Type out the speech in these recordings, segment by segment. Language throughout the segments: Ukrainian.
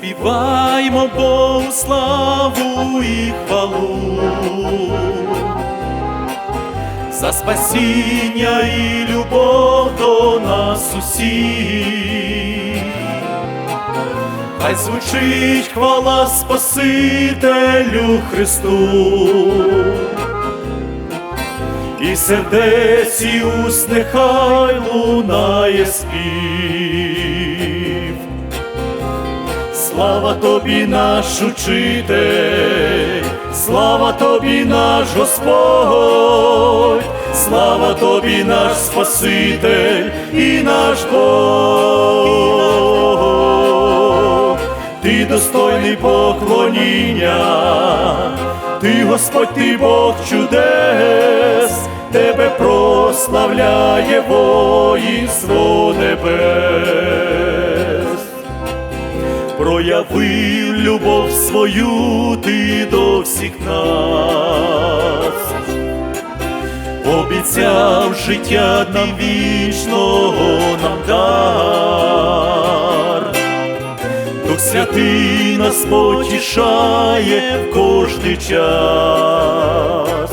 Співаймо Богу славу і хвалу за спасіння і любов до нас усіх. Хай звучить хвала Спасителю Христу, і сердець і уст нехай лунає спів. Слава тобі, наш учитель, слава тобі, наш Господь, слава тобі, наш Спаситель і наш Бог. Ти достойний поклоніння, ти Господь, ти Бог чудес, тебе прославляє воїнство небес проявив любов свою ти до всіх нас, обіцяв життя нам вічного нам дар, Дух святий нас потішає в кожний час,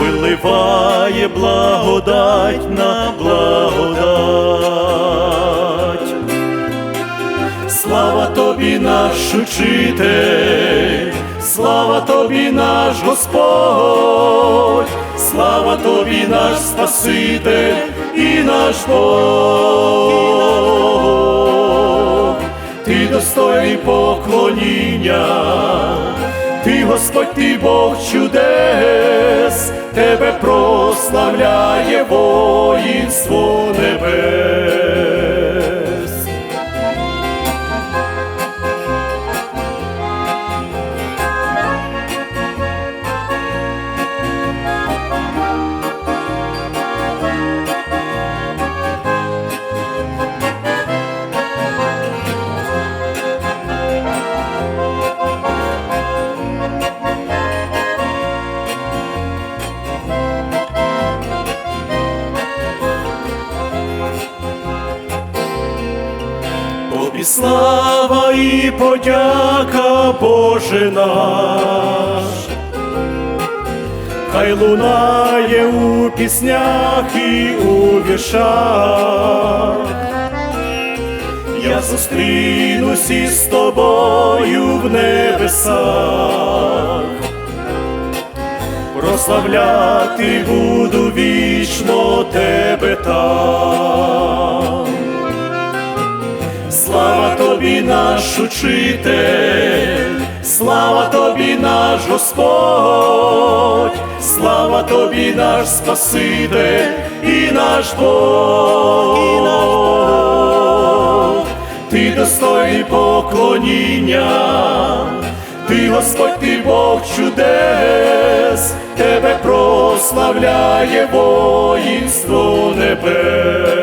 виливає благодать на наш учитель, слава тобі, наш Господь, слава тобі, наш Спаситель і наш Бог. Ти достойний поклоніння, ти Господь, ти Бог чудес, тебе прославляє воїнство небес. Слава і подяка, Боже наш, хай лунає у піснях і у віршах. Я зустрінусь із тобою в небесах, прославляти буду вічно тебе там. Слава тобі, наш учитель, слава тобі, наш Господь, слава тобі, наш Спаситель! І наш Бог. Ти достойний поклоніння, ти Господь, ти Бог чудес, тебе прославляє воїнство небес.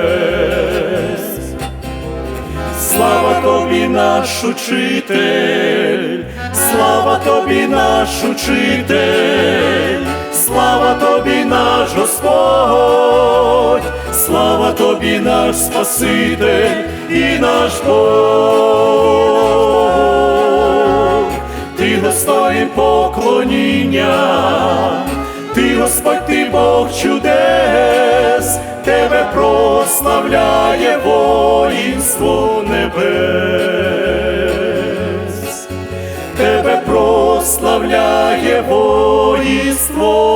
Тобі, наш учитель, слава тобі, наш учитель, слава тобі, наш Господь, слава тобі, наш Спаситель і наш Бог. Ти достойний поклоніння, ти Господь, ти Бог чудес, тебе прославляє воїнство прославляє воїнство